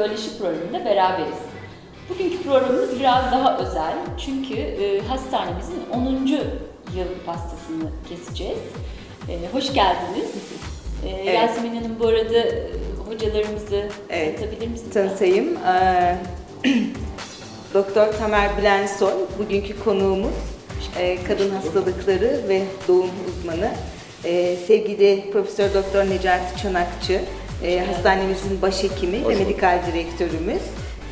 25 söyleşi programında beraberiz. Bugünkü programımız biraz daha özel çünkü e, hastanemizin 10. yıl pastasını keseceğiz. E, hoş geldiniz. E, Evet. Yasemin Hanım bu arada e, hocalarımızı Evet. tanıtabilir misiniz? tanıtayım. Ee, Doktor Tamer Bilensoy bugünkü konuğumuz. Ee, kadın hastalıkları ve doğum uzmanı. Ee, sevgili Profesör Doktor Necati Çanakçı, e, hastanemizin başhekimi ve bulduk. medikal direktörümüz.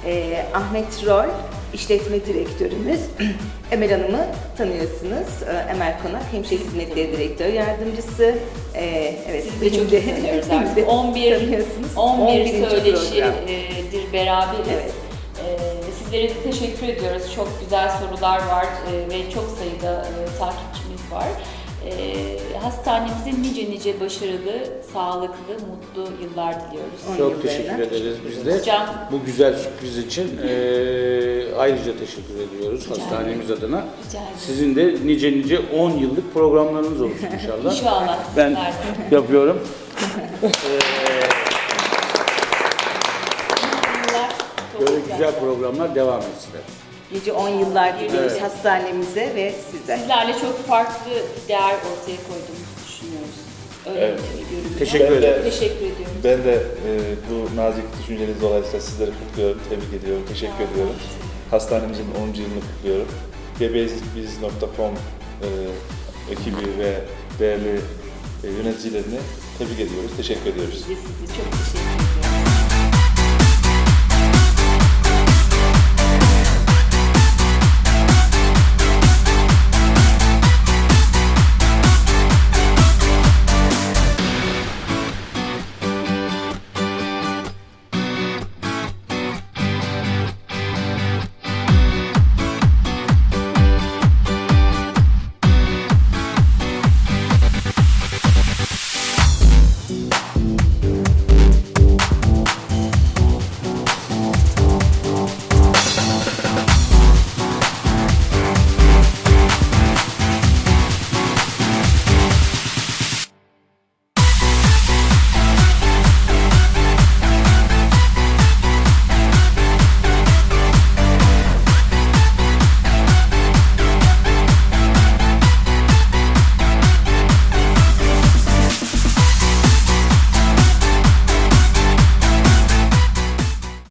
Ee, Ahmet Rol, işletme direktörümüz. Emel Hanım'ı tanıyorsunuz. Ee, Emel Konak, hemşire hizmetleri direktör yardımcısı. Evet, Sizi de çok iyi tanıyoruz artık. de 11, tanıyorsunuz. 11 11. program. söyleşidir beraberiz. Evet. Ee, sizlere teşekkür ediyoruz. Çok güzel sorular var e, ve çok sayıda e, takipçimiz var. Ee, hastanemize nice nice başarılı, sağlıklı, mutlu yıllar diliyoruz. Çok yıllarına. teşekkür ederiz biz de. Hocam Bu güzel sürpriz için eee, ayrıca teşekkür ediyoruz Rica hastanemiz adına. rica ederim. Sizin de nice nice 10 yıllık programlarınız olsun inşallah. İnşallah Ben yapıyorum. Böyle güzel programlar devam etsinler. Nice 10 yıllar diliyoruz Evet. hastanemize ve size. Sizlerle çok farklı değer ortaya koyduğumuzu düşünüyoruz. Öyle Evet. görünüyor. Teşekkür Ben de- ederim. Teşekkür ediyorum. Ben de e, bu nazik düşünceniz dolayısıyla sizleri kutluyorum, tebrik ediyorum, teşekkür ediyorum. Hastanemizin 10. yılını kutluyorum. Gebeyiz.com e, ekibi ve değerli e, yöneticilerini tebrik ediyoruz, teşekkür ediyoruz. Biz sizi çok teşekkür ediyoruz.